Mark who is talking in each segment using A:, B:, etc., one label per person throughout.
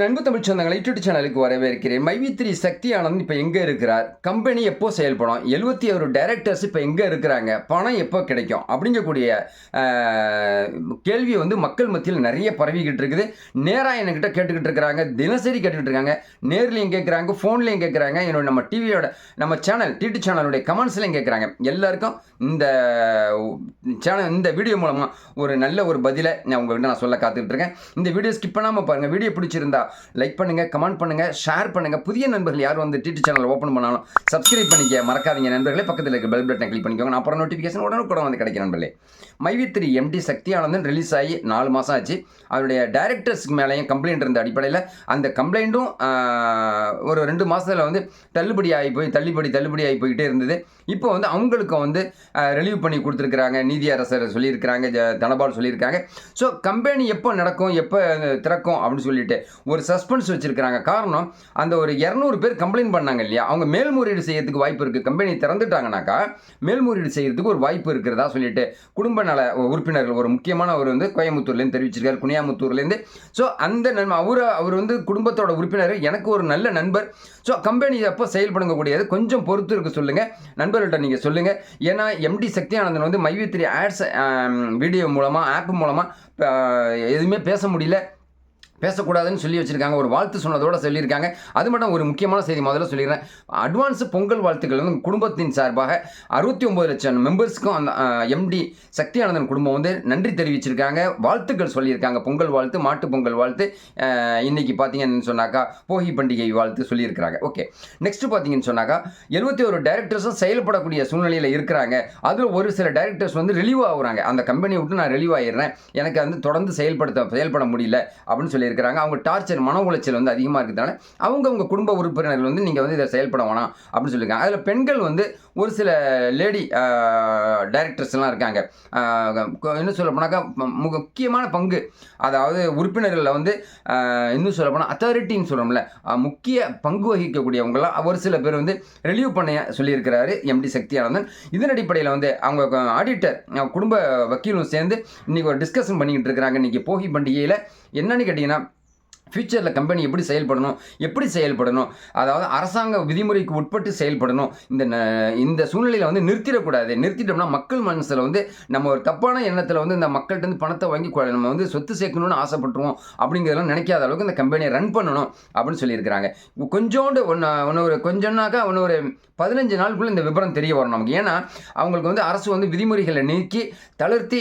A: நண்பு தமிழ் சொந்தங்களை யூடியூப் சேனலுக்கு வரவேற்கிறேன். மைவி த்ரீ சக்தி ஆனந்த் இப்போ எங்கே இருக்கிறார்? கம்பெனி எப்போ செயல்படும்? எழுபத்தி ஒரு டைரக்டர்ஸ் இப்போ எங்கே இருக்கிறாங்க? பணம் எப்போ கிடைக்கும்? அப்படிங்கக்கூடிய கேள்வி வந்து மக்கள் மத்தியில் நிறைய பரவிக்கிட்டு இருக்குது. நேராக என்கிட்ட கேட்டுக்கிட்டு இருக்கிறாங்க. தினசரி கேட்டுக்கிட்டு இருக்காங்க. நேர்லையும் கேட்குறாங்க ஃபோன்லேயும் கேட்குறாங்க என்னோட நம்ம டிவியோட நம்ம சேனல் டிடி சேனலுடைய கமெண்ட்ஸ்லையும் கேட்குறாங்க எல்லாருக்கும் இந்த சேனல் இந்த வீடியோ மூலமாக ஒரு நல்ல ஒரு பதிலை நான் உங்கள்கிட்ட நான் சொல்ல காத்துக்கிட்டு இருக்கேன். இந்த வீடியோ ஸ்கிப் பண்ணாமல் பாருங்கள் வீடியோ பிடிச்சிருந்தா லைக் பண்ணுங்கள் கமெண்ட் பண்ணுங்கள் ஷேர் பண்ணுங்கள் புதிய நண்பர்கள் யாரும் வந்து டிடி சேனல் ஓப்பன் பண்ணாலும் சப்ஸ்கிரைப் பண்ணிக்க மறக்காதீங்க நண்பர்களே. பக்கத்தில் இருக்க பெல் பட்டனை கிளிக் பண்ணிக்கோங்க. நான் அப்புறம் நோட்டிஃபிகேஷன் உடனே கூட வந்து கிடைக்கும் நண்பர்களே. MyV three MD Sakthi Anandan release ஆகி நாலு மாதம் ஆச்சு. அவருடைய டைரக்டர்ஸ்க்கு மேலேயும் கம்ப்ளைண்ட் இருந்த அடிப்படையில் அந்த கம்ப்ளைண்ட்டும் ஒரு ரெண்டு மாதத்தில் வந்து தள்ளுபடி ஆகி போய் தள்ளுபடி தள்ளுபடி ஆகி போய்கிட்டே இருந்தது. இப்போ வந்து அவங்களுக்கு வந்து ரிலீவ் பண்ணி கொடுத்துருக்குறாங்க. நீதியரசர் சொல்லியிருக்கிறாங்க தனபால் சொல்லியிருக்காங்க. ஸோ கம்பெனி எப்போ நடக்கும் எப்போ திறக்கும் அப்படின்னு சொல்லிட்டு ஒரு சஸ்பென்ஸ் வச்சுருக்கிறாங்க. காரணம் அந்த ஒரு இரநூறு பேர் கம்ப்ளைண்ட் பண்ணாங்க இல்லையா? அவங்க மேல்முறையீடு செய்யறதுக்கு வாய்ப்பு இருக்குது கம்பெனி திறந்துட்டாங்கனாக்கா மேல்முறையீடு செய்யறதுக்கு ஒரு வாய்ப்பு இருக்கிறதா சொல்லிட்டு குடும்ப நல உறுப்பினர்கள் ஒரு முக்கியமான அவர் வந்து கோயம்புத்தூர்லேருந்து தெரிவிச்சிருக்காரு குனியாமுத்தூர்லேருந்து. ஸோ அந்த நன்மை அவர் அவர் வந்து குடும்பத்தோட உறுப்பினர் எனக்கு ஒரு நல்ல நண்பர். ஸோ கம்பெனி அப்போ செயல்படுங்கக்கூடியது கொஞ்சம் பொறுத்து இருக்க சொல்லுங்கள் நண்பர்கள்ட்ட நீங்கள் சொல்லுங்கள் ஏன்னா எம்டி சக்தி ஆனந்தன் வந்து மைவித்திரி ஆட்ஸ் வீடியோ மூலமாக ஆப் மூலமாக எதுவுமே பேச முடியல. பேசக்கூடாதுன்னு சொல்லி வச்சுருக்காங்க. ஒரு வாழ்த்து சொன்னதோட சொல்லியிருக்காங்க. அது மட்டும் ஒரு முக்கியமான செய்தி முதல்ல சொல்லிடுறேன். அட்வான்ஸ் பொங்கல் வாழ்த்துக்கள் வந்து குடும்பத்தின் சார்பாக அறுபத்தி ஒம்பது லட்சம் மெம்பர்ஸ்க்கும் அந்த எம்டி சக்தி ஆனந்தன் குடும்பம் வந்து நன்றி தெரிவிச்சிருக்காங்க. வாழ்த்துக்கள் சொல்லியிருக்காங்க. பொங்கல் வாழ்த்து மாட்டு பொங்கல் வாழ்த்து. இன்றைக்கி பார்த்தீங்கன்னு சொன்னாக்கா போகி பண்டிகை வாழ்த்து சொல்லியிருக்கிறாங்க. ஓகே. நெக்ஸ்ட்டு பார்த்தீங்கன்னு சொன்னாக்கா எழுபத்தி ஒரு டைரக்டர்ஸும் செயல்படக்கூடிய சூழ்நிலையில் இருக்கிறாங்க. அதில் ஒரு சில டைரக்டர்ஸ் வந்து ரிலீவ் ஆகுறாங்க. அந்த கம்பெனியை விட்டு நான் ரிலீவ் ஆகிடுறேன் எனக்கு வந்து தொடர்ந்து செயல்படுத்த செயல்பட முடியல அப்படின்னு சொல்லி இருக்கிறாங்க அவங்க டார்ச்சர் மன உளைச்சல் வந்து அதிகமாக இருக்கிறதுனால அவங்கவுங்க குடும்ப உறுப்பினர்கள் வந்து நீங்கள் வந்து இதை செயல்பட வேணாம் அப்படின்னு சொல்லியிருக்காங்க. அதில் பெண்கள் வந்து ஒரு சில லேடி டைரக்டர்ஸ்லாம் இருக்காங்க. இன்னும் சொல்ல போனாக்கா முக்கியமான பங்கு. அதாவது உறுப்பினர்களில் வந்து இன்னும் சொல்ல போனால் அத்தாரிட்டின்னு சொல்கிறோம்ல முக்கிய பங்கு வகிக்கக்கூடியவங்களாம் ஒரு சில பேர் வந்து ரிலீவ் பண்ண சொல்லியிருக்கிறாரு எம்டி சக்தி ஆனந்தன் இதன் அடிப்படையில் வந்து அவங்க ஆடிட்டர் குடும்ப வக்கீலும் சேர்ந்து இன்றைக்கி ஒரு டிஸ்கஷன் பண்ணிக்கிட்டு இருக்கிறாங்க. இன்றைக்கி போகி பண்டிகையில் என்னன்னு கேட்டிங்கன்னா ஃப்யூச்சரில் கம்பெனி எப்படி செயல்படணும் எப்படி செயல்படணும் அதாவது அரசாங்க விதிமுறைக்கு உட்பட்டு செயல்படணும் இந்த இந்த சூழ்நிலையில் வந்து நிறுத்திடக்கூடாது. நிறுத்திட்டோம்னா மக்கள் மனசில் வந்து நம்ம ஒரு தப்பான எண்ணத்தில் வந்து இந்த மக்கள்கிட்ட இருந்து பணத்தை வாங்கி நம்ம வந்து சொத்து சேர்க்கணும்னு ஆசைப்பட்டுருவோம் அப்படிங்கிறதெல்லாம் நினைக்காத அளவுக்கு இந்த கம்பெனியை ரன் பண்ணணும் அப்படின்னு சொல்லியிருக்கிறாங்க. கொஞ்சோண்டு ஒன்று ஒன்று ஒரு கொஞ்சம்னாக்கா ஒன்று ஒரு பதினஞ்சு நாளுக்குள்ளே இந்த விவரம் தெரிய வரும் நமக்கு. ஏன்னா அவங்களுக்கு வந்து அரசு வந்து விதிமுறைகளை நீக்கி தளர்த்தி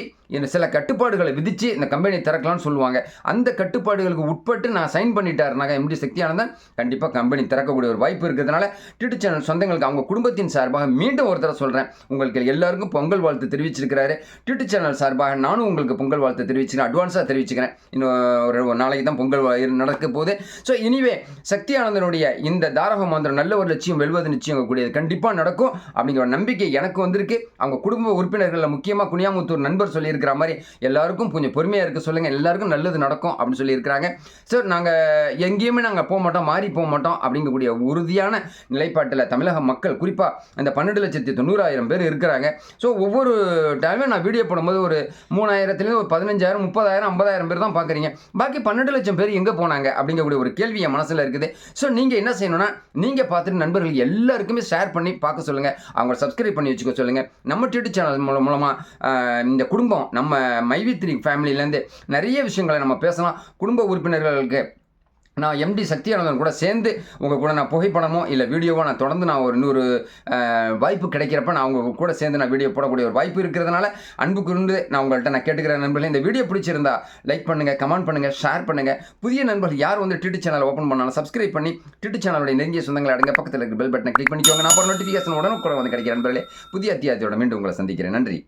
A: சில கட்டுப்பாடுகளை விதித்து இந்த கம்பெனி திறக்கலாம்னு சொல்லுவாங்க. அந்த கட்டுப்பாடுகளுக்கு உட்பட்டு நான் சைன் பண்ணிட்டாருனாக்கா எம்டி சக்தியானந்தன் கண்டிப்பாக கம்பெனி திறக்கக்கூடிய ஒரு வாய்ப்பு இருக்கிறதுனால டிடி சேனல் சொந்தங்களுக்கு அவங்க குடும்பத்தின் சார்பாக மீண்டும் ஒரு தடவை சொல்கிறேன் உங்களுக்கு எல்லாருக்கும் பொங்கல் வாழ்த்து தெரிவிச்சிருக்கிறாரு. டிடி சேனல் சார்பாக நானும் உங்களுக்கு பொங்கல் வாழ்த்து தெரிவிச்சுக்கிறேன். அட்வான்ஸாக தெரிவிச்சுக்கிறேன். இன்னும் ஒரு ஒரு நாளைக்கு தான் பொங்கல் நடக்க போகுது. ஸோ இனிவே சக்தியானந்தனுடைய இந்த தாரக மந்திரம் நல்ல ஒரு லட்சியம் வெல்வது நிச்சயம் கூடியது கண்டிப்பாக நடக்கும். அப்படிங்கிற ஒரு நம்பிக்கை எனக்கு வந்திருக்கு. அவங்க குடும்ப உறுப்பினர்களில் முக்கியமாக குனியாமுத்தூர் நண்பர் சொல்லியிருக்கிற மாதிரி எல்லாருக்கும் கொஞ்சம் பொறுமையாக இருக்க சொல்லுங்கள் எல்லாருக்கும் நல்லது நடக்கும் அப்படின்னு சொல்லியிருக்கிறாங்க. ஸோ நாங்கள் எங்கேயுமே நாங்கள் போக மாட்டோம் மாறி போக மாட்டோம் அப்படிங்கக்கூடிய உறுதியான நிலைப்பாட்டில் தமிழக மக்கள் குறிப்பாக அந்த பன்னெண்டு லட்சத்தி தொண்ணூறாயிரம் பேர் இருக்கிறாங்க. ஸோ ஒவ்வொரு டைமும் நான் வீடியோ போடும்போது ஒரு மூணாயிரத்துலேருந்து ஒரு பதினஞ்சாயிரம் முப்பதாயிரம் ஐம்பதாயிரம் பேர் தான் பார்க்குறீங்க. பாக்கி பன்னெண்டு லட்சம் பேர் எங்கே போனாங்க அப்படிங்கக்கூடிய ஒரு கேள்வி என் மனசில் இருக்குது. ஸோ நீங்கள் என்ன செய்யணும்னா நீங்கள் பார்த்துட்டு நண்பர்கள் எல்லாருக்குமே ஷேர் பண்ணி பார்க்க சொல்லுங்கள் அவங்கள சப்ஸ்கிரைப் பண்ணி வச்சுக்க சொல்லுங்கள் நம்ம டியூட்டி சேனல் மூலம் மூலமாக இந்த குடும்பம் நம்ம மைவித்ரி ஃபேமிலியிலேருந்து நிறைய விஷயங்களை நம்ம பேசலாம். குடும்ப உறுப்பினர்களுக்கு நான் எம்டி சக்தியானந்தன் கூட சேர்ந்து உங்கள் கூட நான் புகைப்படமோ இல்லை வீடியோவோ நான் தொடர்ந்து நான் ஒரு இன்னொரு வாய்ப்பு கிடைக்கிறப்ப நான் உங்கள் கூட சேர்ந்து நான் வீடியோ போடக்கூடிய ஒரு வாய்ப்பு இருக்கிறதுனால அன்பு கூர்ந்து நான் உங்கள்கிட்ட நான் கேட்டுக்கிறேன் நண்பர்களே. இந்த வீடியோ பிடிச்சிருந்தா லைக் பண்ணுங்கள் கமெண்ட் பண்ணுங்கள் ஷேர் பண்ணுங்கள் புதிய நண்பர்கள் யார் வந்து டியூட் சேனல் ஓப்பன் பண்ணாலும் சப்ஸ்கிரைப் பண்ணி டியூட் சேனலுடைய நெருங்கிய சொந்தங்களை அடங்க பக்கத்தில் இருக்க பெல் பட்டனை கிளிக் பண்ணிக்கோங்க. நான் அப்புறம் நோட்டிஃபிகேஷன் உடனே கூட வந்து கிடைக்கிற நண்பர்களே புதிய அத்தியாயத்தோட மீண்டும் உங்களை சந்திக்கிறேன். நன்றி.